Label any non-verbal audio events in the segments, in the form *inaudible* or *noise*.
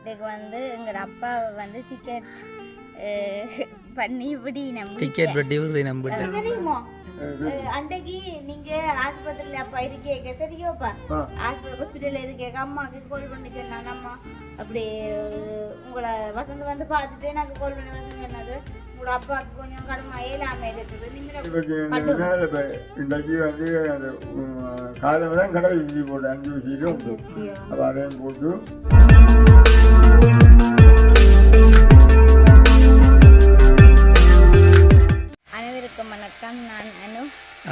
இதுக்கு வந்து எங்களோட அப்பா வந்து டிக்கெட் பண்ணி இப்படி நம்ம டிக்கெட் வெட்டி விடுறி நம்பிட்டு தெரியுமோ? அஹ் அன்றைக்கு நீங்க ஆஸ்பத்திரியில அப்பா இருக்கேக்க சரியோப்பா ஆஸ்பத்திரி ஹாஸ்பிட்டல்ல இருக்கேக்க அம்மாக்கு கால் பண்ணி சொன்னான் அம்மா. அப்படி உங்களை வசந்த் வந்து பார்த்துட்டு எனக்கு கால் பண்ணி வந்து சொன்னது உங்களோட அப்பாவுக்கு கொஞ்சம் கடமை இயலாம இருக்குது. நீங்க வந்து கடை ஊசி போட்டு அஞ்சு அப்போ அதையும் போட்டு அனைவருக்கும் வணக்கம். நான் அனு.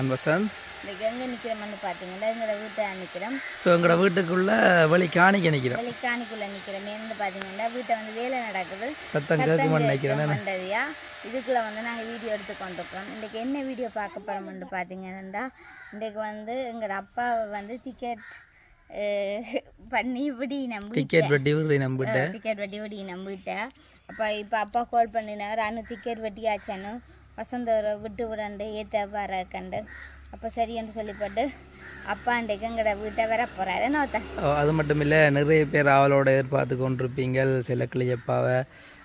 வசந்த் இன்னைக்கு எங்க நிக்கிறோம்னு பாத்தீங்கன்னா எங்களோட வீட்டை நிக்கிறோம் ஸோ எங்களோட வீட்டுக்குள்ள வழி காணிக்க நிற்கிறோம் வெளிக்காணிக்குள்ள நிக்கிறோம். ஏன்னு பாத்தீங்கன்னா வீட்டை வந்து வேலை நடக்குது. சத்தம் கேட்க நினைக்கிறேன். இதுக்குள்ள வந்து நாங்க வீடியோ எடுத்து கொண்டிருக்கோம் இன்றைக்கு என்ன வீடியோ பார்க்க போறோம்னு பார்த்தீங்கன்னா இன்றைக்கு வந்து எங்களோட அப்பா வந்து டிக்கெட் பண்ணி இப்படி நம்ம டிக்கெட் வெட்டி விடுறி நம்பிட்டு டிக்கெட் வெட்டி வெட்டி. நம்பிட்டேன் அப்போ இப்போ அப்பா கால் பண்ணினார். அனு டிக்கெட் வெட்டியாச்சானு வசந்தவரை விட்டு விடண்டு ஏற்ற வர கண்டு. அப்போ சரின்னு சொல்லிப்பட்டு அப்பா அன்றைக்கு எங்கட வீட்டை வர போகிறாரு நோத்த ஓ, அது மட்டும் இல்லை நிறைய பேர் அவளோட எதிர்பார்த்து கொண்டிருப்பீங்கள். சில கிளியப்பாவை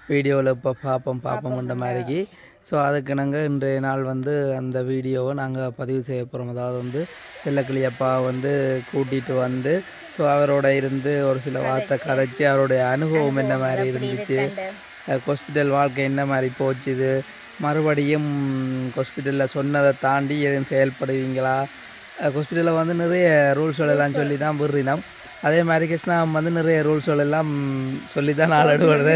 வீடியோவில் இப்போ பார்ப்போம் பார்ப்போம்ன்ற மாதிரிக்கு ஸோ அதுக்கு நாங்கள் இன்றைய நாள் வந்து அந்த வீடியோவை நாங்கள் பதிவு செய்ய போகிறோம் அதாவது வந்து செல்லக்கிளியப்பா வந்து கூட்டிகிட்டு வந்து ஸோ அவரோட இருந்து ஒரு சில வார்த்தை கதைச்சி அவருடைய அனுபவம் என்ன மாதிரி இருந்துச்சு ஹாஸ்பிட்டல் வாழ்க்கை என்ன மாதிரி போச்சுது மறுபடியும் ஹாஸ்பிட்டலில் சொன்னதை தாண்டி எதுவும் செயல்படுவீங்களா? ஹாஸ்பிட்டலில் வந்து நிறைய ரூல்ஸ்கள் எல்லாம் சொல்லி தான் விடுறினோம் அதே மாதிரி கிருஷ்ணா வந்து நிறைய ரூல்ஸ்கள் எல்லாம் சொல்லி தான் நாள் அடுபடுது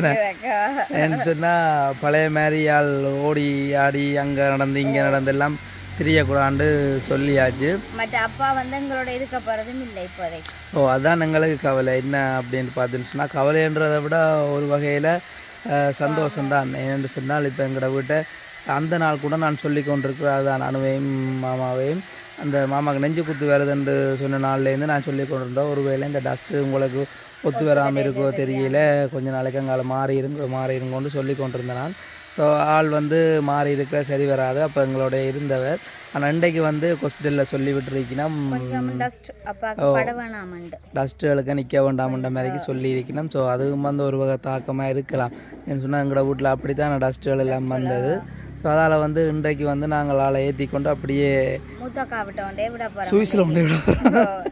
ஏன்னு சொன்னால் பழைய மாதிரி ஆள் ஓடி ஆடி அங்கே நடந்து இங்கே நடந்து எல்லாம் தெரியக்கூடாண்டு சொல்லியாச்சு. மற்ற அப்பா வந்து எங்களோட இருக்க போகிறதும் இல்லை இப்போதைக்கு. ஓ அதான் எங்களுக்கு கவலை. என்ன அப்படின்னு பார்த்துன்னு சொன்னால் கவலைன்றதை விட ஒரு வகையில் சந்தோஷம்தான். ஏன்னு சொன்னால் இப்போ எங்களோட வீட்டை அந்த நாள் கூட நான் சொல்லி கொண்டிருக்கிறேன் அதான் அனுவையும் மாமாவையும் அந்த மாமாவுக்கு நெஞ்சு குத்து வருதுன்னு சொன்ன நாள்லேருந்து நான் சொல்லி கொண்டிருந்தோம் ஒருவேளை இந்த டஸ்ட்டு உங்களுக்கு ஒத்து வராமல் இருக்கோ தெரியல. கொஞ்ச நாளைக்கு அங்கால மாறி இருங்க மாறி இருங்கன்னு சொல்லி கொண்டிருந்தேன் நான். ஸோ ஆள் வந்து மாறி இருக்க சரி வராது. அப்போ எங்களோட இருந்தவர். ஆனால் இன்றைக்கு வந்து ஹாஸ்பிட்டலில் சொல்லி வேணாமண்டு டஸ்ட்டுகளுக்கு நிற்க வேண்டாம்ன்ற மாதிரிக்கு சொல்லியிருக்கணும் ஸோ அதுவும் வந்து ஒரு வகை தாக்கமாக இருக்கலாம். சொன்னால் எங்களோட வீட்டில் அப்படி தான் டஸ்ட்டுகள் எல்லாம் வந்தது. ஸோ அதால் வந்து இன்றைக்கு வந்து நாங்கள் ஆளை ஏற்றி கொண்டு அப்படியே மூத்தக்கா விட்ட கொண்டே விட போகிறோம் சுவிஸில் கொண்டு விட போகிறோம்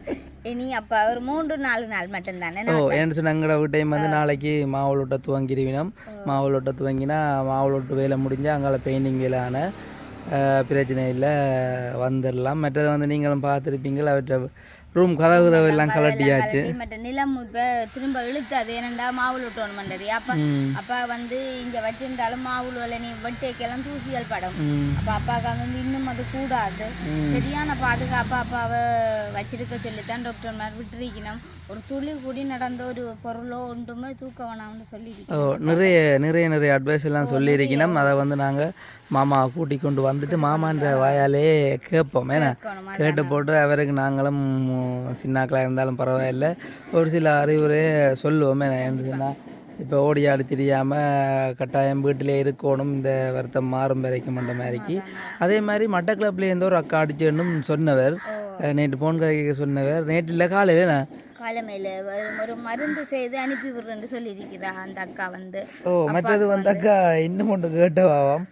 இனி அப்போ ஒரு மூன்று நாலு நாள் மட்டும்தானே ஓ ஏன்னு சொன்னால் எங்களோட வீட்டையும் வந்து நாளைக்கு மாவுளோட்ட துவங்கிடுவினோம் மாவுளோட்ட துவங்கினா மாவுளோட்டு வேலை முடிஞ்சு அங்கால பெயிண்டிங் வேலை ஆன பிரச்சனை இல்லை வந்துடலாம் மற்றது வந்து நீங்களும் பார்த்துருப்பீங்கள் அவற்றை ரூம் கதவு கதவு எல்லாம் கலட்டியாச்சு மற்ற நிலம் இப்போ திரும்ப இழுத்து அது என்னண்டா மாவுள் விட்டோன்னு பண்ணுறது அப்போ அப்பா வந்து இங்கே வச்சிருந்தாலும் மாவுள் வேலை நீ வெட்டைக்கெல்லாம் தூசிகள் படும். அப்போ அப்பாவுக்கு வந்து இன்னும் அது கூடாது. சரியான பாதுகாப்பு அப்பாவை வச்சிருக்க சொல்லித்தான் டாக்டர் மாதிரி விட்டுருக்கணும். ஒரு துளி கூடி நடந்த ஒரு பொருளோ ஒன்றுமே தூக்க வேணாம்னு ஓ சொல்லியிருக்கோம் நிறைய நிறைய நிறைய அட்வைஸ் எல்லாம் சொல்லியிருக்கணும். அதை வந்து நாங்கள் மாமா கூட்டி கொண்டு வந்துட்டு மாமான்ற வாயாலே கேட்போம். ஏன்னா கேட்டு போட்டு அவருக்கு நாங்களும் சின்னாக்களாக இருந்தாலும் பரவாயில்லை. ஒரு சில அறிவுரை சொல்லுவோம். ஏன்னு சொன்னால் இப்போ ஓடி ஆடி தெரியாமல் கட்டாயம் வீட்டிலே இருக்கணும். இந்த வருத்தம் மாறும் வரைக்கும்ன்ற மாதிரிக்கு. அதே மாதிரி மட்டக்கிளப்லேருந்து ஒரு அக்கா அடிச்சுன்னு சொன்னவர். நேற்று போன் கதைக்க சொன்னவர். நேற்று இல்லை காலையில் காலமையில் ஒரு மருந்து செய்து அனுப்பி விடுறேன்னு சொல்லியிருக்கிறா அந்த அக்கா வந்து. ஓ மற்றது வந்தாக்கா இன்னும் ஒன்று கேட்டவாம்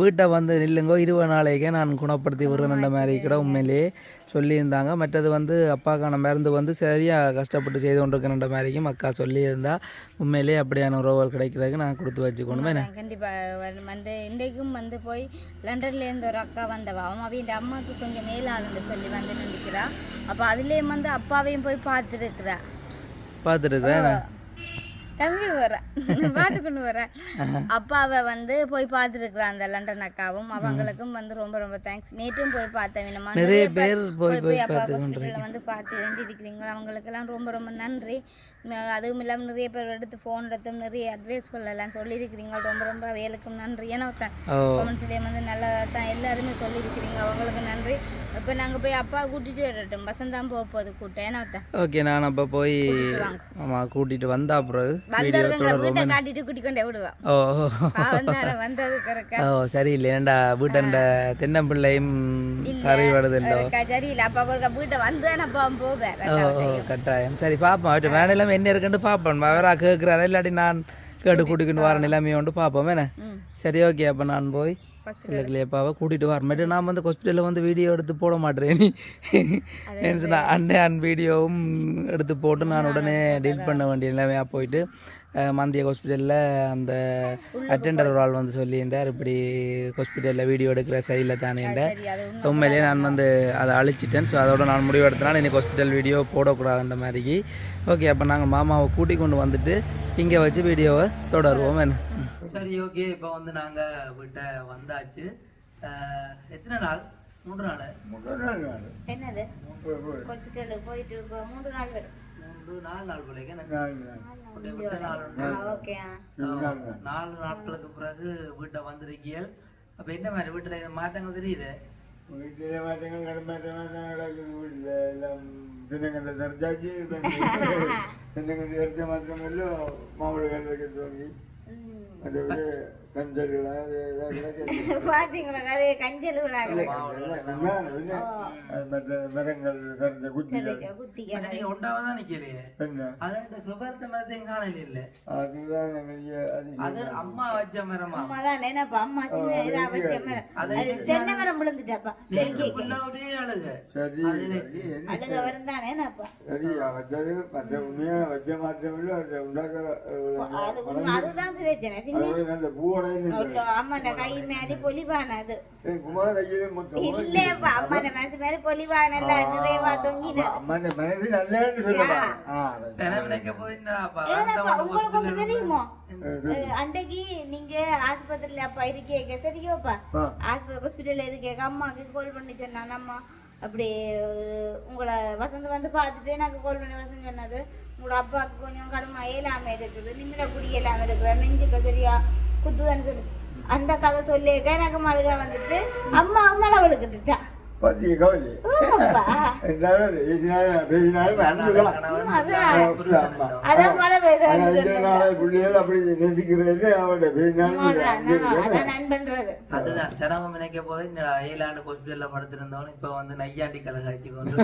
வீட்டை வந்து நில்லுங்கோ இருபது நாளைக்கே நான் குணப்படுத்தி விடுறேன்ற மாதிரி கூட உண்மையிலேயே சொல்லியிருந்தாங்க. மற்றது வந்து அப்பாக்கான மருந்து வந்து சரியாக கஷ்டப்பட்டு செய்து கொண்டிருக்கின்ற மாதிரிக்கும் அக்கா சொல்லியிருந்தா. உண்மையிலேயே அப்படியான உறவுகள் கிடைக்கிறதுக்கு நான் கொடுத்து வச்சுக்கணுமே. கண்டிப்பாக வந்து இன்றைக்கும் வந்து போய் லண்டன்லேருந்து ஒரு அக்கா வந்தவா. அவன் அவன் அம்மாவுக்கு கொஞ்சம் மேலாதுன்னு சொல்லி வந்து நிற்கிறா அப்போ அதுலேயும் வந்து அப்பாவையும் போய் பார்த்துருக்குறா பார்த்துருக்குறேன் தம்பி வரேன் பார்த்து கொண்டு வரேன் அப்பாவை வந்து போய் பார்த்துருக்குறா அந்த லண்டன் அக்காவும். அவங்களுக்கும் வந்து ரொம்ப ரொம்ப தேங்க்ஸ் நேற்றும் போய் பார்த்தேன் வினமா. நிறைய பேர் போய் போய் போய் போய் அப்பா பார்த்து ஹாஸ்பிட்டலில் வந்து பார்த்து வேண்டியிருக்கிறீங்க அவங்களுக்கெல்லாம் ரொம்ப ரொம்ப நன்றி. அதுவும் இல்லாமல் நிறைய பேர் எடுத்து ஃபோன் எடுத்தும் நிறைய அட்வைஸ் எல்லாம் சொல்லியிருக்கிறீங்க. ரொம்ப ரொம்ப வேலுக்கும் நன்றி. ஏன்னா ஒருத்தன் ஓ. கமெண்ட்ஸ்லேயே வந்து நல்லா தான் எல்லாருமே சொல்லியிருக்கிறீங்க. அவங்களுக்கு நன்றி. இப்போ நாங்கள் போய் அப்பா கூட்டிகிட்டு வரட்டும். பசந்தான் போக போகுது கூட்டம். ஏன்னா ஓகே நான் அப்போ போய். ஆமாம் கூட்டிகிட்டு வந்தா பிறகு வீட்டை காட்டிட்டு கூட்டிக் கொண்டே விடுவா ஓ. வந்தது கறக்க ஓ சரி இல்லை ஏண்டா வீட்டண்ட தென்னம்பிள்ளையும் வருதில்லோ சரியில்லை. அப்பா ஒரு வீட்டை வந்து அப்பா போவேன். ஓ கட்டாயம். சரி பார்ப்போம் அவர்கிட்ட வேணும் இல்லாமல் என்ன இருக்குன்னு பார்ப்போம் அவரா கேட்குறாரு இல்லாட்டி நான் கேட்டு கூட்டிக்கிட்டு வர நிலைமையை உண்டு பார்ப்போம் என்ன சரி ஓகே அப்போ நான் போய் இல்லைப்பாவை கூட்டிகிட்டு வரேன் மட்டும் நான் வந்து ஹாஸ்பிட்டலில் வந்து வீடியோ எடுத்து போட மாட்டேன் நீ என்ன சொன்னா அண்ணே அன் வீடியோவும் எடுத்து போட்டு நான் உடனே டீல் பண்ண வேண்டிய நிலைமையாக போயிட்டு மந்திய ஹாஸ்பிட்டலில் அந்த அட்டெண்டர் ஒரு ஆள் வந்து சொல்லியிருந்தார். இப்படி ஹாஸ்பிட்டலில் வீடியோ எடுக்கிற சரியில்லை தானேன்ற உண்மையிலேயே நான் வந்து அதை அழிச்சிட்டேன். ஸோ அதோட நான் முடிவு எடுத்தனால இன்னைக்கு ஹாஸ்பிட்டல் வீடியோ போடக்கூடாதுன்ற மாதிரிக்கு. ஓகே அப்போ நாங்கள் மாமாவை கூட்டி கொண்டு வந்துட்டு இங்கே வச்சு வீடியோவை தொடருவோம் என்ன? சரி ஓகே இப்போ வந்து நாங்கள் வீட்டை வந்தாச்சு. எத்தனை நாள்? மூன்று நாள்? முதல் நாள். நாள். என்னது போயிட்டு மூன்று நாள் வரும். நாலு நாள். அப்படியே விட்ட நாலு. நாலு நாட்களுக்கு பிறகு வீட்டை வந்திருக்கீர்கள். அப்போ என்ன மாதிரி வீட்டில் மாற்றங்கள் தெரியுது? வீட்டிலே மாற்றங்கள்? கடமாற்றமாக தான் நடக்குது. வீட்டில் எல்லாம் மாற்றங்களும் மாவுளை கல்விக்கு தோங்கி அது விட கிடக்குது. *laughs* பாத்தீங்களா அதே கஞ்சல் மற்ற மரங்கள் தெரிஞ்ச குத்திகள் குத்திக்க நீங்கள் ஒன்றாவது தான் நிற்கிறீங்க என்ன? அது ரெண்டு சுபர்த்த மரத்தையும் காணல இல்லை? அதுதான். அது அம்மா வச்ச மரமா? அம்மா தான் நினைப்பா. அம்மா சின்ன இதா வச்ச மரம். அது தென்னை மரம் விழுந்துட்டாப்பா உள்ள ஒரே அழுக. சரி சரி, என்ன? அழுக வரும் தான் நினைப்பா. சரி வச்சது மற்ற உண்மையா வச்ச மாற்றம் இல்லை அதை உண்டாக்க அது உண்மை. அதுதான் பிரச்சனை நல்ல எல்லாம் நிறைவா தொங்கினது. அம்மாண்ட மனசு நல்லன்னு சொல்லலாம் ஆ right. நினைக்க போயிட்டாப்பா ஏன்னாப்பா, உங்களுக்கு ஒண்ணு தெரியுமோ? அஹ், அன்றைக்கு நீங்க ஆஸ்பத்திரியில அப்பா இருக்கீங்க சரியோப்பா ஆ. ஆஸ்பத்திரி ஹாஸ்பிட்டல்ல இருக்கீங்க அம்மாக்கு கால் பண்ணி சொன்னான் அம்மா அப்படி உங்களை வசந்த் வந்து பார்த்துட்டு எனக்கு கால் பண்ணி வசந்த் சொன்னது. உங்களோட அப்பாவுக்கு கொஞ்சம் கடுமை இயலாம இருக்குது நிமிட குடி இயலாம இருக்கிற நெஞ்சுக்கு சரியா குத்துதான்னு சொல்லு. அந்த கதை சொல்லியிருக்க எனக்கு மழுக வந்துட்டு அம்மா அம்மா அவளுக்கிட்டுட்டா இருந்தாலும் பிள்ளைகள் அப்படி அவட அதுதான் சிரமம் நினைக்க போது இந்த அயலாண்டு ஹாஸ்பிட்டல்ல படுத்திருந்தவன் இப்ப வந்து நையாண்டி கதை காய்ச்சி கொண்டு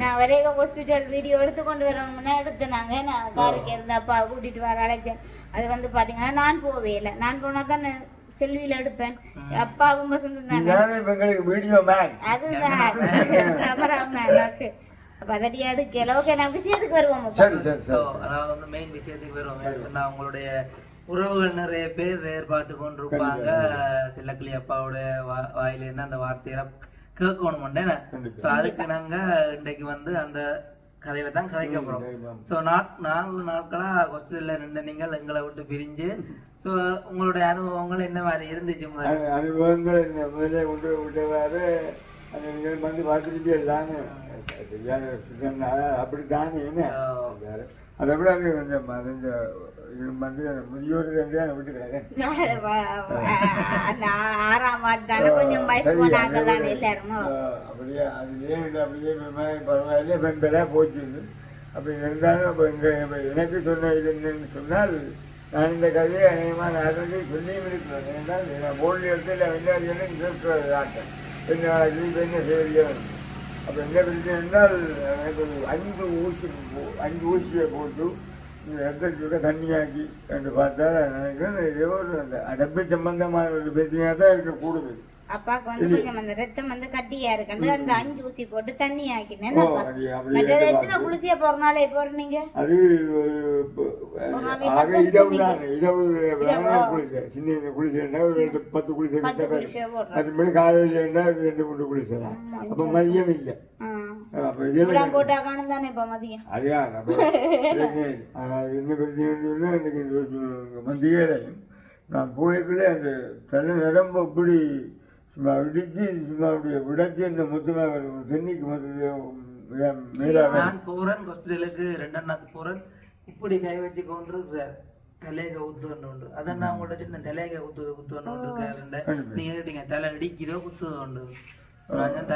நான் ஒரே ஹாஸ்பிட்டல் வீடியோ எடுத்து கொண்டு வரணும்னா எடுத்துனாங்க நான் காருக்கு இருந்த அப்பா கூட்டிட்டு வர அழைச்சேன் அது வந்து பாத்தீங்கன்னா நான் போவே இல்லை. நான் போனா தான் செல்வியில எடுப்பேன். அப்பாவும் வசந்தம் தானே. அதுதான். கேமராமேன் ஓகே நான் விஷயத்துக்கு வருவோம் அதாவது வந்து மெயின் விஷயத்துக்கு வருவோம். நான் உங்களுடைய உறவுகள் நிறைய பேர் எதிர்பார்த்து கொண்டிருப்பாங்க. சில்லக்கிளி அப்பாவோட வா- வாயிலிருந்து அந்த வார்த்தையெல்லாம் கேட்கணும் ஸோ அதுக்கு நாங்க இன்றைக்கு வந்து அந்த கதையில தான் கதைக்க போறோம். ஸோ நாட் நான்கு நாட்களா ஹாஸ்பிட்டல்ல நின்று நீங்கள் எங்களை விட்டு பிரிஞ்சு ஸோ உங்களுடைய அனுபவங்கள் என்ன மாதிரி இருந்துச்சு அனுபவங்கள் என்ன? முதல்ல கொண்டு விட்டவாறு அது நீங்கள் வந்து பார்த்துருப்பீங்க தானே. சுத்தம் அப்படித்தானே என்ன? வேற. அதை விட அது கொஞ்சம் மறைஞ்ச இது வந்து முதியோர் *laughs* அந்த தானே எல்லாருமோ? அப்படியே அதுலேயே அப்படியே பரவாயில்ல பெண்பெல்லாம் போச்சு அப்படி இருந்தாலும் அப்போ இங்கே இப்போ எனக்கு சொன்ன இது என்னன்னு சொன்னால் நான் இந்த கதையை அநேகமாக நடந்து சொல்லியும் இருக்கிறேன் ஏன்னால் நான் போர்டில் எடுத்து இல்லை வெள்ளாடியில் இருக்கிறது ஆட்டேன் என்ன இது இப்போ என்ன செய்ய அப்போ என்ன பிரச்சனை என்றால் எனக்கு அஞ்சு ஊசி அஞ்சு ஊசியை போட்டு இந்த ரத்தத்தோட தண்ணியாக்கி என்று பார்த்தா நினைக்கிறேன் ஏதோ ஒரு அந்த அடப்பு சம்பந்தமான ஒரு பிரச்சனையாக தான் இருக்க கூடுது அப்பாக்கு வந்து கொஞ்சம் அந்த ரத்தம் வந்து கட்டியா இருக்கு. அந்த அஞ்சு ஊசி போட்டு தண்ணி ஆக்கினேன். அது மற்றது எத்தனை குளிசியா போறனால போறீங்க அது ஒரு ப- ஆக இரவு தான் இரவு வேணா குளிச்சேன் சின்ன சின்ன குளிச்சேன்னா ஒரு பத்து குளிசியா போடுறோம் அதுபடி காலையில் ரெண்டு மூணு குளிச்சலாம் அப்போ மதியம் இல்லை. இப்ப மதியம்? *laughs* நான் போய்க்குள்ளே அந்த தலை நிரம்ப இப்படி இடிச்சு சும்மா அப்படியே விடச்சு இந்த மொத்தம் மேலாக நான் போறேன் ஹாஸ்பிட்டலுக்கு ரெண்டாம் போறேன். இப்படி கை வச்சு கொண்டு இருக்கிறார் தலையக ஊத்துவன்னு உண்டு. அதான் நான் உங்கள்ட்ட சொன்ன தலையக ஊத்துவது குத்துவன்னு உண்டு நீங்க கேட்டீங்க தலை இடிக்குதோ குத்துவது உண்டு. நான் சொன்னேன்,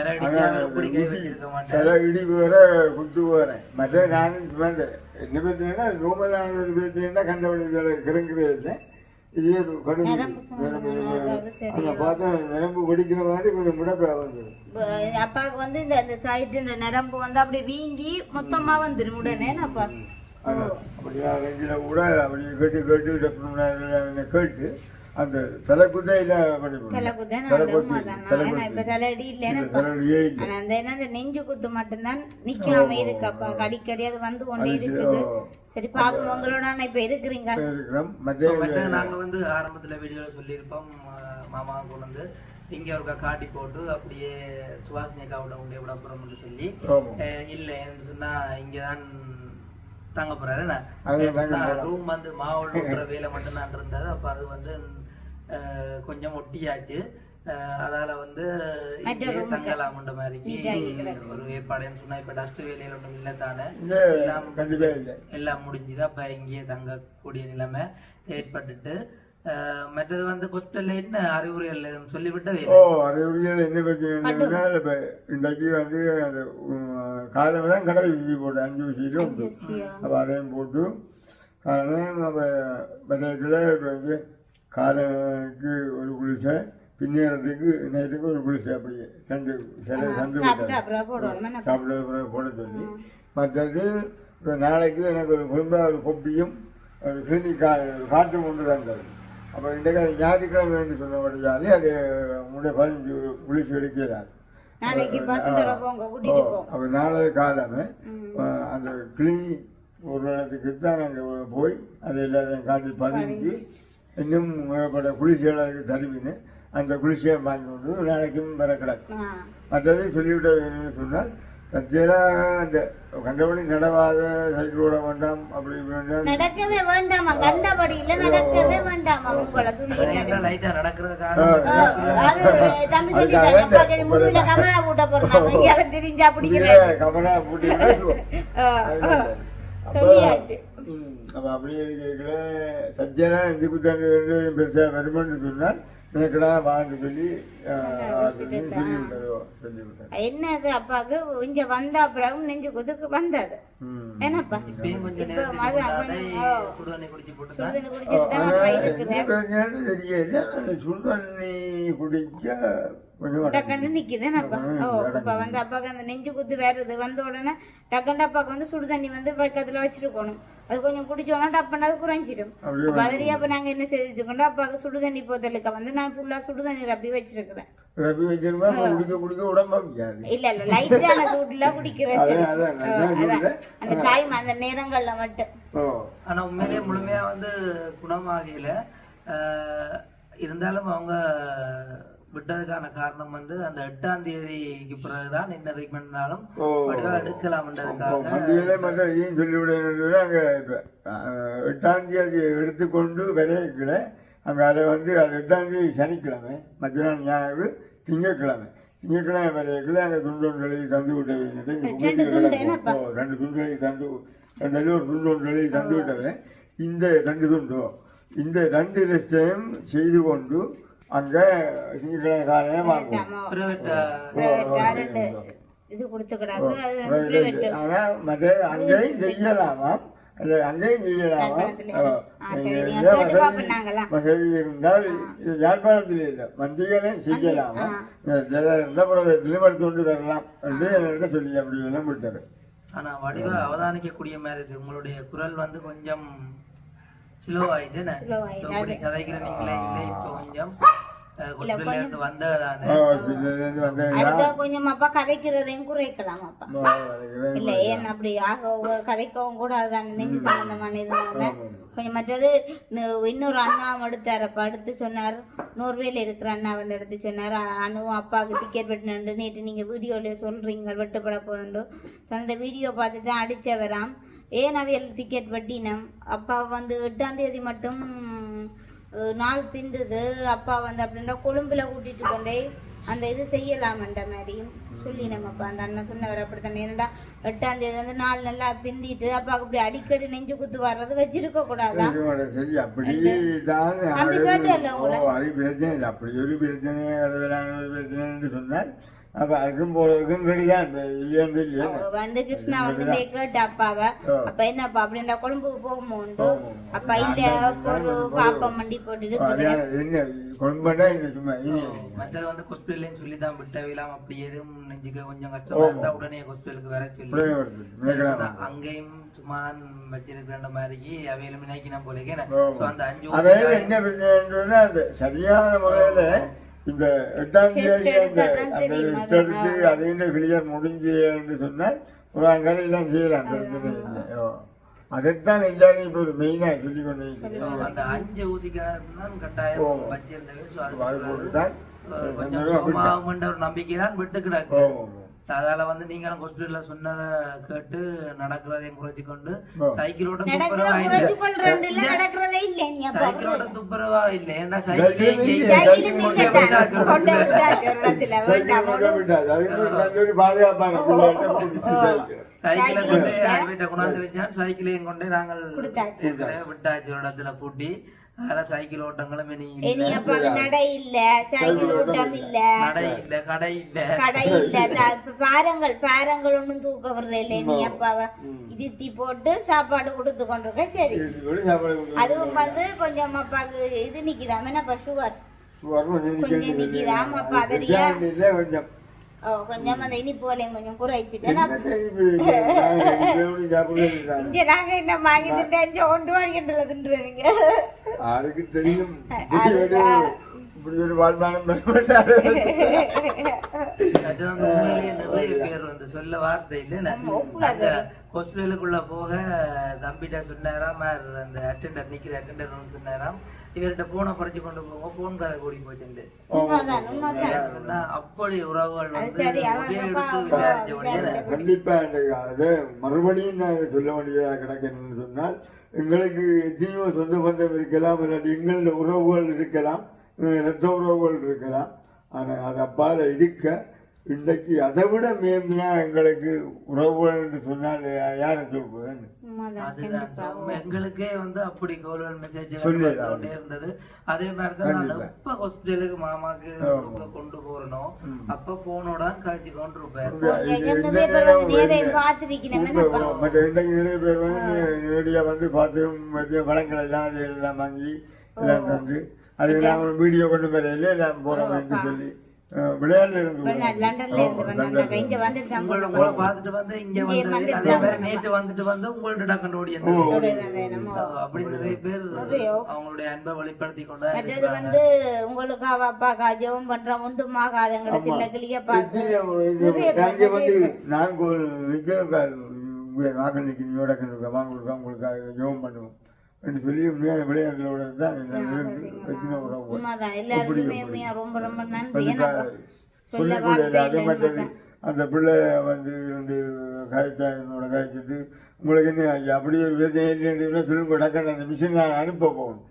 தலை இடி வேற குத்து போகிறேன் மற்ற நானும் சும்மா இந்த என்ன பிரச்சனைனா ரூமதான இதே கடுகு பார்த்தா நரம்பு மாதிரி கொஞ்சம் முடப்பா வந்துடும் அப்பாவுக்கு வந்து இந்த இந்த சைடு இந்த நரம்பு வந்து அப்படியே வீங்கி மொத்தமா வந்துடும் உடனே அப்பா அப்படியா ரெண்டில் கூட அப்படியே கேட்டு கேட்டு டாக்டர் கேட்டு அந்த தலைக்குட்டையில் பண்ணிக்கணும் தலை குத்தேன் அந்த உண்மைதான். ஏன்னா இப்ப தலையடி இல்லைன்னு தலையே இல்லை. நெஞ்சு குத்து மட்டும்தான் நிக்காம இருக்கு அப்பா. அடிக்கடி அது வந்து கொண்டே இருக்குது. சரி பாப்போம். உங்களோட நான் இப்ப இருக்கிறீங்க. இருக்கிறோம். நாங்கள் வந்து ஆரம்பத்தில் வீடியோவில் சொல்லியிருப்போம். மாமா கொண்டு வந்து இங்கே ஒருக்கா காட்டி போட்டு அப்படியே சுவாசினி அக்காவோட உடைய விடப்புறம்னு சொல்லி ஆமாம். அஹ் இல்லைன்னு சொன்னால் இங்கே தான் தங்க தாங்க ரூம் வந்து மாவோட விடுற வேலை மட்டும்தான் இருந்தது அப்போ அது வந்து கொஞ்சம் ஒட்டியாச்சு. அதால வந்து இங்கே தங்கலாம்ன்ற மாதிரிக்கு ஒரு ஏற்பாடுன்னு சொன்னா இப்போ டஸ்ட் வேலையில் ஒன்றும் இல்லை தானே? இல்லை எல்லாம் எல்லாம் முடிஞ்சுது. அப்போ இங்கேயே தங்கக்கூடிய நிலைமை ஏற்பட்டுட்டு மற்றது வந்து கொஞ்சம் என்ன அறிவுரைகள் எதுவும் சொல்லிவிட்ட ஓ வேலை அறிவுரையில் என்ன பிரச்சனைன்னா இப்போ இன்றைக்கு வந்து அந்த காலம் தான் கடை ஊசி போட்டு அஞ்சு உண்டு அப்போ அதையும் போட்டு காலம் நம்ம இப்போ வந்து காலைக்கு ஒரு குளிசை பின்னேறதுக்கு நேரத்துக்கு ஒரு குளிசை அப்படியே ரெண்டு சில சந்து சாப்பிட அப்புறம் போட சொல்லி. மற்றது இப்போ நாளைக்கு எனக்கு ஒரு குடும்ப ஒரு கொப்பியும் ஒரு கிளினிக் கா காட்டு கொண்டு வந்தது அப்போ இன்றைக்கு அது ஞாயிற்றுக்கிழமை என்று சொன்னபடியாலே அது முன்னே பதினஞ்சு குளிச்சு எடுக்கிறார். அப்போ நாளை காலமே அந்த கிளினிக் ஒரு இடத்துக்கு தான் நாங்கள் போய் அது எல்லாத்தையும் காட்டி பதிஞ்சு இன்னும் ஏகப்பட்ட குளிர்ச்சிகளை தருவின்னு அந்த குளிர்ச்சியை வாங்கி கொண்டு நாளைக்கும் வர கிடக்கு. ஆ. மற்றது சொல்லிவிட வேணும்னு சொன்னால் சத்தியலாக அந்த கண்டபடி நடவாத சைக்கிள் ஓட வேண்டாம் அப்படி வேண்டாம். நடக்கவே வேண்டாமா? கண்டபடி இல்ல நடக்கவே வேண்டாமா? உங்களோட துணி லைட்டாக நடக்கிறதுக்காக முதுகுல கமரா கூட்ட போறாங்க யாரும் தெரிஞ்சா பிடிக்கிறேன் கமலா பூட்டி சொல்லியாச்சு. அப்போ அப்படியே இருக்கிற சத்தியனா இந்தி புத்தாண்டு பெருசாக வருமானு சொன்னால் எனக்குடா வான்னு சொல்லி என்னது அப்பாவுக்கு? இங்க வந்த அப்புறம் நெஞ்சு குதுக்கு வந்தது. என்னப்பா? ஓ, சுடுதண்ணி குடிச்சு அப்பா டக்குன்னு நிக்குது. என்னப்பா ஓ இப்ப வந்து அப்பாவுக்கு அந்த நெஞ்சு குத்து வருது வந்த உடனே டக்குன்னு அப்பாவுக்கு வந்து சுடு தண்ணி வந்து பக்கத்துல வச்சிருக்கணும் அது கொஞ்சம் குடிச்சோன்னா டப்புன்னு அது குறைஞ்சிடும் அப்ப அதிலேயே அப்ப நாங்க என்ன செஞ்சுக்கொண்டோம் அப்பாவுக்கு சுடு தண்ணி போத்தலுக்கு வந்து நான் ஃபுல்லா சுடு தண்ணி ரப்பி வச்சிருக்கிறேன். இல்ல இல்ல லைட்டான சூடுல சொல்லுறேன். அந்த டைம் அந்த நேரங்கள்ல மட்டும். ஓ. ஆனா உண்மையிலேயே முழுமையா வந்து குணமாகல. ஆஹ், இருந்தாலும் அவங்க விட்டதுக்கான காரணம் வந்து அந்த எட்டாம் தேதிக்கு பிறகுதான் என்ன ட்ரீட்மெண்ட்னாலும் ஓ. வடிவா எடுக்கலாம்ன்றதுக்காக மத்தியிலே மற்ற இதையும் சொல்லிவிட அங்கே எட்டாம் தேதி எடுத்துக்கொண்டு விளைவிக்கல அங்கே அதை வந்து அது எட்டாம் தேதி சனிக்கிழமை மத்திய நாள் ஞாயிறு திங்கட்கிழமை திங்கட்கிழமை விளைவிக்கல அங்கே துண்டு ஒன்று எழுதி தந்து விட்ட வேண்டியது இங்க ரெண்டு வீட்டுக்கு துண்டு கிடக்கும். என்னப்பா? ஓ, ரெண்டு துண்டு எழுதி தந்து ரெண்டு ஒரு துண்டு ஒன்று எழுதி தந்து விட்டவன் இந்த ரெண்டு துண்டோ இந்த ரெண்டு லிஸ்டையும் செய்து கொண்டு அங்கே திங்கட்கிழமை காலையில் வாங்குவோம் இது கொடுத்துக்கிறாங்க மற்ற அங்கேயும் செய்யலாமா இல்ல அங்கேயும் செய்யலாமா. வசதி இருந்தால் இது யாழ்ப்பாணத்தில் இல்லை. மந்திகளும் செய்யலாமா? இருந்த எடுத்து கொண்டு வரலாம் என்று என்கிட்ட சொல்லி அப்படி எல்லாம் விட்டாரு ஆனா வடிவ அவதானிக்கக்கூடிய மாதிரி இருக்கு உங்களுடைய குரல் வந்து கொஞ்சம் ஸ்லோ. So, இப்படி கதைக்கிற நீங்களே இல்லை இப்போ வந்ததானே வந்த அடுத்த கொஞ்சம் அப்பா கதைக்கிறதையும் குறைக்கலாம் அப்பா. இல்ல ஏன் அப்படி? ஆக கதைக்கவும் கூட அதுதான் நெஞ்சு சம்பந்தமான இதுனால. கொஞ்சம் மற்றது இன்னொரு அண்ணா எடுத்தாரப்பா அடுத்து சொன்னார். நோர்வேல இருக்கிற அண்ணா வந்து எடுத்து சொன்னார். அ- அனுவும் அப்பாவுக்கு டிக்கெட் வெட்டினு நேற்று நீங்க வீடியோல சொல்றீங்க வெட்டுப்பட போகுது அந்த வீடியோ பார்த்து தான் அடிச்சவராம். ஏன் அவியல் டிக்கெட் வெட்டினோம்? அப்பா வந்து எட்டாம் தேதி மட்டும் நாள் பிந்துது அப்பா வந்து அப்படின்னா கொழும்புல கூட்டிட்டு கொண்டே அந்த இது செய்யலாமன்ற மாதிரியும் சொல்லினோம் அப்பா அந்த அண்ணன் சொன்னவர் அப்படித்தானே. என்னடா எட்டாம் தேதி வந்து நாள் நல்லா பிந்திட்டு அப்பாவுக்கு இப்படி அடிக்கடி நெஞ்சு குத்து வர்றது வச்சிருக்க கூடாதா? அப்படி ஒரு பிரச்சனை சொன்னால் அப்போ அதுக்கும் இல்லையா. அவ வந்து கிருஷ்ணா வந்து கேட்ட அப்பாவ. அப்ப என்னப்பா? அப்படின்னா கொழும்புக்கு போகும்போது அப்ப ஒரு பாப்பம் மண்டி போட்டுட்டு கொழும்புனா சும்மா. மற்றது வந்து ஹாஸ்பிட்டல்னு சொல்லி தான் விட்ட விழாம அப்படி எதுவும் நெஞ்சுக்க கொஞ்சம் கஷ்டமா இருந்தா உடனே ஹாஸ்பிட்டலுக்கு வர சொல்லி அங்கேயும் சும்மா வச்சிருக்கிற மாதிரிக்கு அவையிலும் நினைக்கினா போல ஆமா. ஸோ அந்த அஞ்சு சரியான முறையில இந்த எட்டாம் தேதி அந்த அந்த எடுத்து அது என்ன கிளியர் முடிஞ்சு என்று சொன்னால் ஒரு அங்கே எல்லாம் செய்யலாம். பிரச்சனை இல்லை. அதைத்தான் எல்லாரும் இப்போ ஒரு மெயினாக சொல்லி கொண்டு. அந்த அஞ்சு ஊசிக்காக தான் கட்டாயம் வச்சிருந்தவன் ஸோ அது ஒரு நம்பிக்கை தான் விட்டு கிடக்கு. அதால வந்து நீங்களும் ஹாஸ்பிட்டல்ல சொன்னதை கேட்டு நடக்கிறதையும் குறைச்சி கொண்டு. சைக்கிளோட சைக்கிளோட துப்புரவா இல்லை. ஏன்னா சைக்கிளே இங்கே சைக்கிள். கொண்டு வீட்டை? கொண்டாந்து சைக்கிளையும் கொண்டு நாங்கள் விட்டாச்சு இடத்துல பூட்டி. அதனால சைக்கிள் ஓட்டங்களும் இனி இனி இல்லை அப்பா நடை இல்ல சைக்கிள் ஓட்டம் இல்ல கடை இல்லை கடை இல்லை கடை இல்ல பாரங்கள் பாரங்கள் ஒண்ணும் தூக்க வர்றது இல்லை நீ அப்பாவ இருத்தி போட்டு சாப்பாடு கொடுத்து கொண்டிருக்க சரி அதுவும் வந்து கொஞ்சம் அப்பாவுக்கு இது நிக்குதாம என்னப்பா சுகர் கொஞ்சம் கேட்டு நிக்குதாம் அப்பா அது அதறியா கொஞ்சம் கொஞ்சம் அந்த இனிப்போலையும் கொஞ்சம் குறைச்சிட்டு? இங்க நாங்க என்ன வாங்கி அஞ்சு ஒன்று வாங்கிட்டு தின்றுவீங்க யாருக்கு தெரியும் இப்படி ஒரு- இப்படி ஒரு வாழ்வானம் பெற மாட்டாரு. அது வந்து உண்மையிலேயே நிறைய பேர் வந்து சொல்ல வார்த்தை இல்லை ஹாஸ்பிட்டலுக்குள்ள போக தம்பிட்ட சொன்னாராம் அந்த அட்டெண்டர் நிக்கிற அட்டெண்டர் சொன்னாராம் இவர்கிட்ட போனை பறிச்சு கொண்டு போங்க போன் கதை கூடி போச்சுண்டு அப்படி உறவுகள் வந்து கண்டிப்பா அது மறுபடியும் நான் சொல்ல வேண்டியதாக கிடக்கணும்னு சொன்னால் எங்களுக்கு எத்தனையோ சொந்த பந்தம் இருக்கலாம் இல்லாட்டி எங்களோட உறவுகள் இருக்கலாம் அஹ் இரத்த உறவுகள் இருக்கலாம். ஆனால் அது அப்பால இருக்க இன்றைக்கு அதை விட மேன்மையா எங்களுக்கு உறவுகள் என்று சொன்னால் யாரை சொல்றேன் உண்மைதான் எங்களுக்கே வந்து அப்படி கோல்வல் மெசேஜ். கொண்டே இருந்தது. அதே மாதிரி தான் நான் எப்ப ஹாஸ்பிட்டலுக்கு மாமாக்கு கொண்டு போறனோ அப்ப போனோட காய்ச்சி கொண்டு இருப்பேன் வந்து பார்த்து பழங்கள் எல்லாம் அது எல்லாம் வாங்கி எல்லாம் தந்து அதுக்கு நாங்கள் வீடியோ கொண்டு வரையில எல்லாம் போனோம் என்று சொல்லி. விளையாட்டுல இருந்து இங்க வந்துட்டு உங்களை பார்த்துட்டு வந்து இங்க வந்து அதே மாதிரி நேற்று வந்துட்டு வந்து உங்கள்ட்ட டக்குன்னு ஓடி அப்படி நிறைய பேர் அவங்களுடைய அன்பை வெளிப்படுத்தி கொண்டு மற்றது வந்து உங்களுக்கு அவ அப்பாக்கா ஜெபம் பண்ற உண்டுமாகாதங்கிற சில கிளிய பார்த்து. நான் வாக்கள் நிற்க நீ ஓடக்கணும் வாங்க கொடுக்க உங்களுக்கு ஜோம் பண்ணுவோம். என்று சொல்லி உண்மையான விளையாட்டுகளோட தான் பிரச்சனை உறவு உண்மைதான். எல்லாருக்குமே உண்மையா ரொம்ப ரொம்ப நன்றி. கண்டிப்பா ஏன்னா சொல்ல சொல்லிக் வார்த்தை அதே இல்லை மாதிரி அந்த பிள்ளை வந்து வந்து காய்ச்சா என்னோட காய்ச்சிட்டு உங்களுக்கு என்ன ஐயா, அப்படி ஒரு விதம் இல்லைன்னு சொல்லுங்க டக்குன்னு அந்த மிஷின் நான் அனுப்ப போகணும்.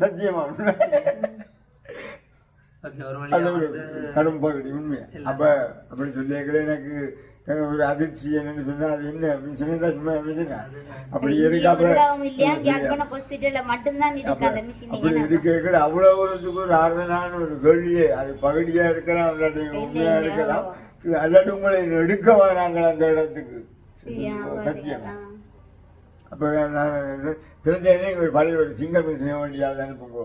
சத்தியமா? கடும் பகுதி உண்மை அப்ப அப்படி சொல்லியிருக்கல எனக்கு எனக்கு ஒரு அதிர்ச்சி என்னன்னு சொன்னா அது என்ன சும்மா மிஷினா அப்படி இருக்கு அப்ப விடவும் இல்லையா? யாழ்ப்பாணம் ஹாஸ்பிட்டல்ல மட்டும்தான் இருக்கு அந்த மிஷின் அப்படி இருக்க அவ்வளவு ஒரு ஒரு ஆறுதலான ஒரு கேள்வியே. அது பகுதியா இருக்கலாம் இல்லாட்டி உண்மையா இருக்கலாம். அல்லாட்டி உங்களை எடுக்க வராங்களா அந்த இடத்துக்கு? சத்தியம். அப்ப நான் தெரிஞ்சே ஒரு பழைய ஒரு சிங்கல் மிஷினை வேண்டியாவது அனுப்புங்க?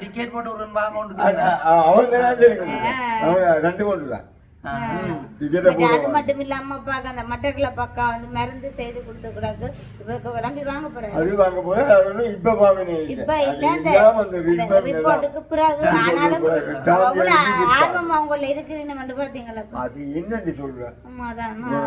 டிக்கெட் போட்டு ஒரு வாங்க கொண்டு அ- அ- அவங்க தான் தெரியும். அவங்க ரெண்டு கொண்டு தான் அது மட்டும் இல்லாம அப்பாக்கு அந்த மட்டர்ல பக்கா வந்து மருந்து செய்து கொடுத்து கூடாது. தம்பி வாங்க போறாரு இப்ப பாவனை இப்ப இல்ல ரிப்போர்ட்டுக்கு பிறகு ஆனாலும் ஆர்வம் அவங்கள இருக்குதுன்னு மட்டும் பாத்தீங்களா அது என்னன்னு சொல்றேன்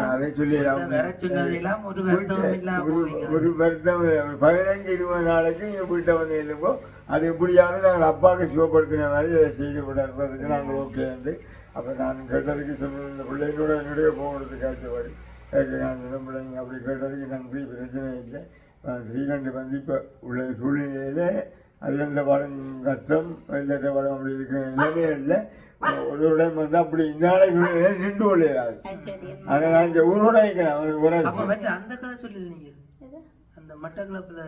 அதை சொல்லிடலாம் ஒரு வருத்தம் பதினஞ்சு இருபது நாளைக்கு எங்க வீட்டை வந்து எழுப்போ அது எப்படியாவது நாங்கள் அப்பாவுக்கு சுகப்படுத்தின மாதிரி செய்து விடுறதுக்கு நாங்கள் ஓகே வந்து அப்போ நான் கேட்டதுக்கு சொன்ன இந்த பிள்ளைங்களோட என்னுடைய போகிறதுக்கு ஆச்சவாடி அதுக்கு நான் சொன்ன பிள்ளைங்க அப்படி கேட்டதுக்கு நன்றி பிரச்சனை இல்லை. நான் ஸ்ரீகண்ட வந்து இப்போ உள்ள சூழ்நிலையில் அது எந்த படம் கஷ்டம் எந்த படம் அப்படி இருக்கிற எல்லாமே இல்லை. ஒரு டைம் வந்து அப்படி இந்த நாளைக்கு நின்று கொள்ளையாது அது நான் இந்த ஊரோட இருக்கிறேன் ஒரு அப்ப மற்ற அந்த கதை நீங்க அந்த மட்டக்களப்புல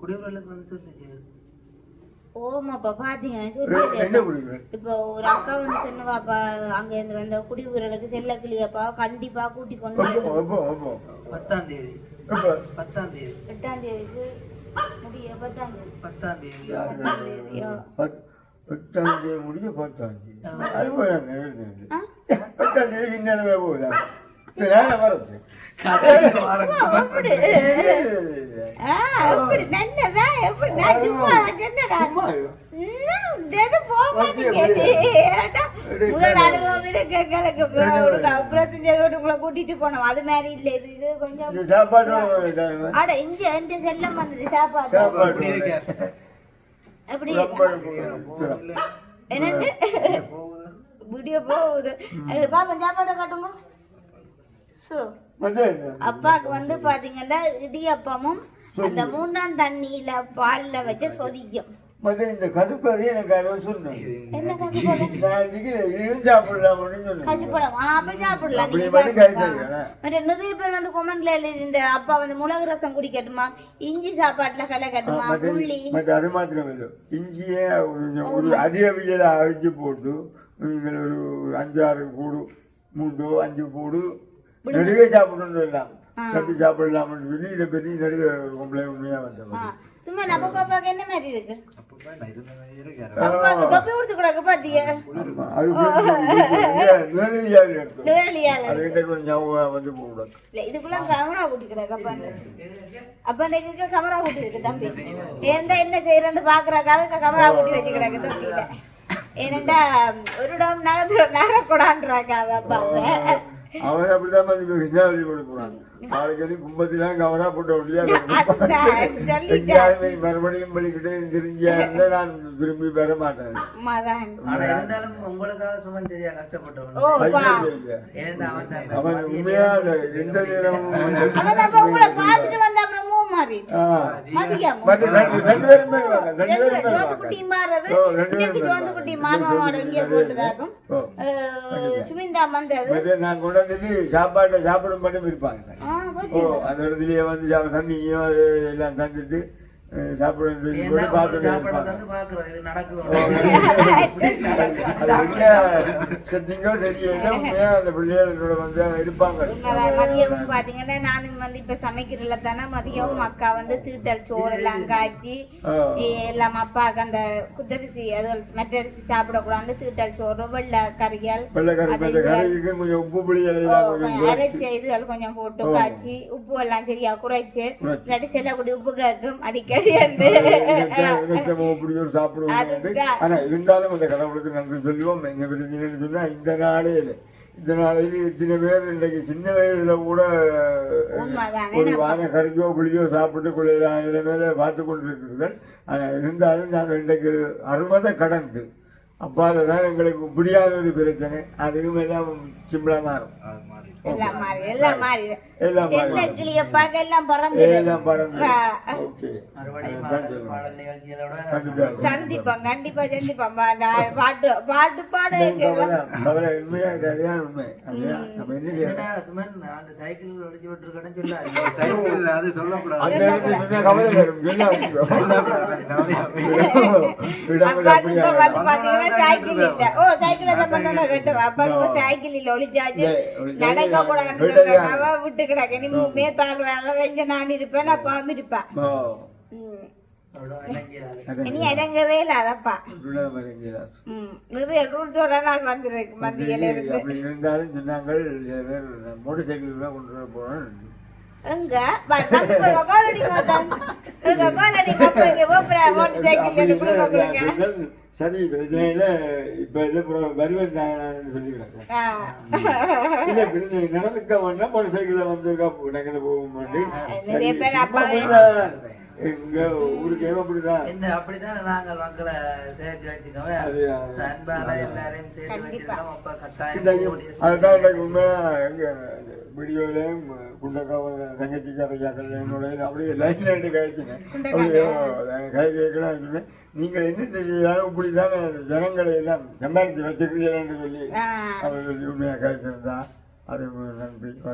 குடியுறவுகளுக்கு வந்து சொல்லுங்க ஓமாப்பா பாத்தீங்க என்ன சொல்லிட்டேன் பிடிக்கும் இப்போ ஒரு அக்கா வந்து சொன்னவாப்பா அங்க இருந்து வந்த குடிவுகளுக்கு செல்ல கிளியப்பா கண்டிப்பா கூட்டி கொண்டு பத்தாம் தேதி. பத்தாம் தேதி. எட்டாம் தேதிக்கு முடிய பத்தாம் தேதி. பத்தாம் தேதி. பத்தாம் தேதி முடிய பத்தாம் தேதி. அது. ஆ? பத்தாம் தேதி பின்னாலே போகுதா? சரி, கூட்டிட்டு போனோம். அது மாதிரி இல்ல. இது இது கொஞ்சம். அட இங்க இந்த செல்லம் வந்தது? சாப்பாடு. சாப்பாடு. எப்படி. என்னண்டு வீடியோ போகுது. பாப்பா சாப்பாடை காட்டுங்க. சோ? அப்பாவுக்கு வந்து பாத்தீங்கன்னா இடியப்பமும் அந்த மூணாம் தண்ணியில பால்ல வச்ச சொதிக்கும் மத்த இந்த கசுப்பதி எனக்கு சொன்னேன். சாப்பிடலாம். நிறைய பேர் வந்து கொமெண்ட்ல இந்த அப்பா வந்து மிளகு ரசம் குடிக்கட்டுமா? இஞ்சி சாப்பாட்டுல கலை கட்டுமா? புள்ளி மத்த அது மாத்திரம் இல்லை. இஞ்சியை ஒரு- அதிகவியல அழிச்சு போட்டு நீங்கள் ஒரு அஞ்சாறு கூடு மூண்டோ அஞ்சு கூடு நெடுக சாப்பிடணும் கட்டி சாப்பிடலாம்னு சொல்லி இதை பற்றி ஒரு கம்ப்ளைண்ட் உண்மையாக வந்தேன் சும்மா நம்ம பாப்பாக்கு என்ன மாதிரி இருக்கு? என்ன செய்யறேன்னு பாக்குறக்காக கமரா கூட்டி வச்சு கிடக்கு தொப்பியில ஏனண்டா ஒரு இடம் நகர நகரக்கூடான்றாங்க அது அப்பாவை அவன் அப்படிதான் வந்து இப்ப போனாங்க. நாளைக்கு கும்பத்திலாம் கவரா போட்ட *laughs* எங்கேயாவது மறுபடியும் படிக்கிட்டு தெரிஞ்சா *laughs* இருந்தா நான் விரும்பி பெற மாட்டேன். இருந்தாலும் உங்களுக்காக சும்மா தெரியா கஷ்டப்பட்டவன். அவன் உண்மையா எந்த நேரமும் சாப்பாட்டை சாப்பிடும் மட்டும் இருப்பாங்க. ஓ அந்த இடத்துலயே வந்து தண்ணியும் எல்லாம் தந்துட்டு பாத்தீங்கன்னா நானும் வந்து இப்ப சமைக்கிறதுல தானே மதியம் அக்கா வந்து தீட்டல் சோறு எல்லாம் காய்ச்சி. எல்லாம் அப்பாவுக்கு அந்த குத்தரிசி அது மெட்டரிசி சாப்பிடக்கூடாது தீட்டல் சோறு வெள்ளை கறிகள் அரைச்ச இதுகள் கொஞ்சம் போட்டு காய்ச்சி உப்பு எல்லாம் சரியா குறைச்சு இல்லாட்டி உப்பு கேட்கும் அடிக்கடி சாப்பிடுவோம். ஆனா இருந்தாலும் அந்த கடவுளுக்கு நன்றி சொல்லுவோம். எங்க பிரச்சனைன்னு சொன்னா இந்த நாளையில இந்த நாளையில இத்தனை பேர் இன்றைக்கு சின்ன வயதுல கூட ஒரு வாரம் கறிக்கோ புளியோ சாப்பிட்டு இதை மேல பார்த்து கொண்டிருக்கிறீர்கள். ஆனா இருந்தாலும் நாங்கள் இன்றைக்கு அறுபதை கடந்து அப்பால தான் எங்களுக்கு இப்படியான ஒரு பிரச்சனை. அதுவும் எல்லாம் சிம்பிளா மாறும். எல்லாம் மாறி எல்லாம் மாறி. எல்லாம் மாறும் கிளிய பார்க்க எல்லாம் பறந்து எல்லாம் பறந்து. ஓகே. மறுபடியும் சந்திப்போம் கண்டிப்பா சந்திப்போம். பாட்டு பாட்டு பாடு கவலை உண்மையா உண்மை? நம்ம என்ன செய்யணும்? அந்த சைக்கிள் ஒடிச்சு விட்டுருக்கேன்னு சொல்ல. அது சொல்லக்கூடாது. கவலை வரும் *laughs* சைக்கிள் இல்ல. ஓ சைக்கிள் தான் சைக்கிள் இல்ல ஒளிச்சாச்சு. நடக்க விட்டு கிடக்கு நீ மேற்பால் வேலை நான் இருப்பேன் இருப்பேன். ம். அவ்வளோ இணைஞ்சிடாது இனி இறங்கவே இல்லை. அதப்பா ரூல்ஸோட நான் வந்துருக்கு மத்தியில இருந்து அப்படி இருந்தாலும் சொன்னாங்கள் மோட்டர் சைக்கிள் தான் கொண்டு வர எங்க? மோட்டர் சைக்கிள் சரி பிரச்சனையில இப்ப இது வருவேன். இல்ல நடந்துக்க வேண்டாம் மோட்டர் சைக்கிள்ல வந்திருக்கா நடக்கிற போக மாட்டேன் நிறைய பேர் அப்பா எங்க ஊருக்கு அப்படிதான். இந்த அப்படிதான் நாங்கள் மக்களை சேர்த்து வச்சுக்கோங்க அது அன்பால எல்லாரையும் சேர்த்து வச்சிருக்கோம் அப்ப கட்டாயம் அதுதான் உண்மையா? எங்க வீடியோலையும் குண்டக்காவ தங்கச்சி கதைக்காக்கள் என்னோட அப்படியே லைன்ல எடுத்து கழிச்சுனேன் அப்படியே கை கேட்கலாம் நீங்கள் என்ன செய்யாலும் இப்படிதானே ஜனங்களை எல்லாம் சம்பாதிச்சு வச்சிருக்கீங்கன்னு சொல்லி ஆ. அவர் சொல்லி உண்மையா கழிச்சிருந்தா அது நன்றி. So,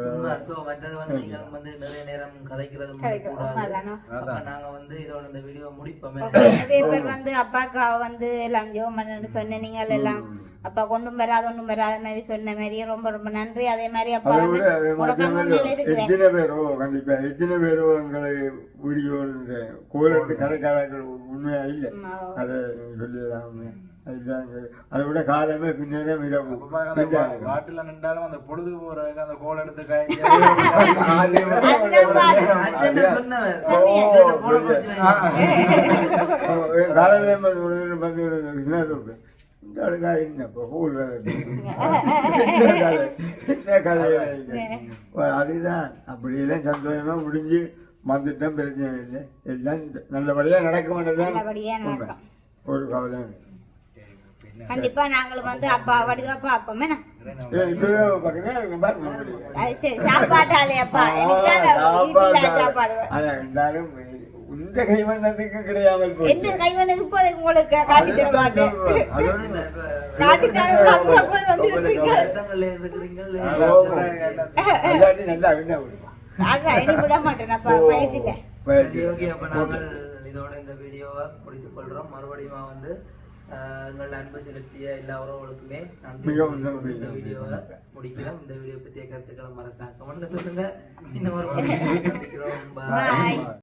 மற்றது வந்து நீங்கள் வந்து நிறைய நேரம் கதைக்கிறது கதைக்கிறோம். கூடாது. உண்மைதானோ? அப்ப நாங்க வந்து இதோட இந்த வீடியோ முடிப்போமே நிறைய பேர் வந்து அப்பாக்கா வந்து எல்லாம் ஜெபம் பண்ணு சொன்ன நீங்கள் எல்லாம் அப்பா கொண்டும் வராது ஒன்றும் வராத மாதிரி சொன்ன மாதிரி ரொம்ப ரொம்ப நன்றி அதே மாதிரி அப்பா எத்தனை பேரோ கண்டிப்பா எத்தனை பேரோ எங்களை வீடியோ இந்த கோலத்து கடைக்காரர்கள் உண்மையா இல்லை அதை சொல்லிடலாம் இது. அதை விட காலமே பின்னேரம் இரவு காட்டுல நின்றாலும் அந்த பொழுது போறதுக்கு அந்த கோல் எடுத்து. காலமே வந்து என்ன கதை அதுதான் அப்படியெல்லாம் சந்தோஷமா முடிஞ்சு வந்துட்டோம் பிரச்சனை இல்லை எல்லாம் நல்லபடியா நடக்க வேண்டியதான் ஒரு கவலை கண்டிப்பா நாங்களும் வந்து அப்பா வடிவாப்பா அப்பமே சாப்பாட்டாலே அப்பா சாப்பாடு இந்த கைவண்ணத்துக்கு கிடையாமல் எந்த கைவண்ணு இப்போதைக்கு உங்களுக்கு காட்டி தர மாட்டேன். அதோட காட்டி தர அப்புறம் போய் வந்து வருத்தங்கள்ல இருக்கிறீங்க எல்லாத்தையும் நல்லா விண்ணா விடுமா அதான் எனக்கு விட மாட்டேன். அப்பா பயத்துல சரி, okay. அப்ப நாங்கள் இதோட இந்த வீடியோவை முடித்துக் கொள்றோம் மறுபடியும் வந்து ஆஹ், எங்கள் அன்பு செலுத்திய எல்லா உறவுகளுக்குமே நன்றி. இந்த வீடியோவை முடிக்கிறோம். இந்த வீடியோ பற்றிய கருத்துக்களை மறக்காம சொல்லுங்க. இன்னும் ஒரு *laughs* சந்திக்கிறோம்.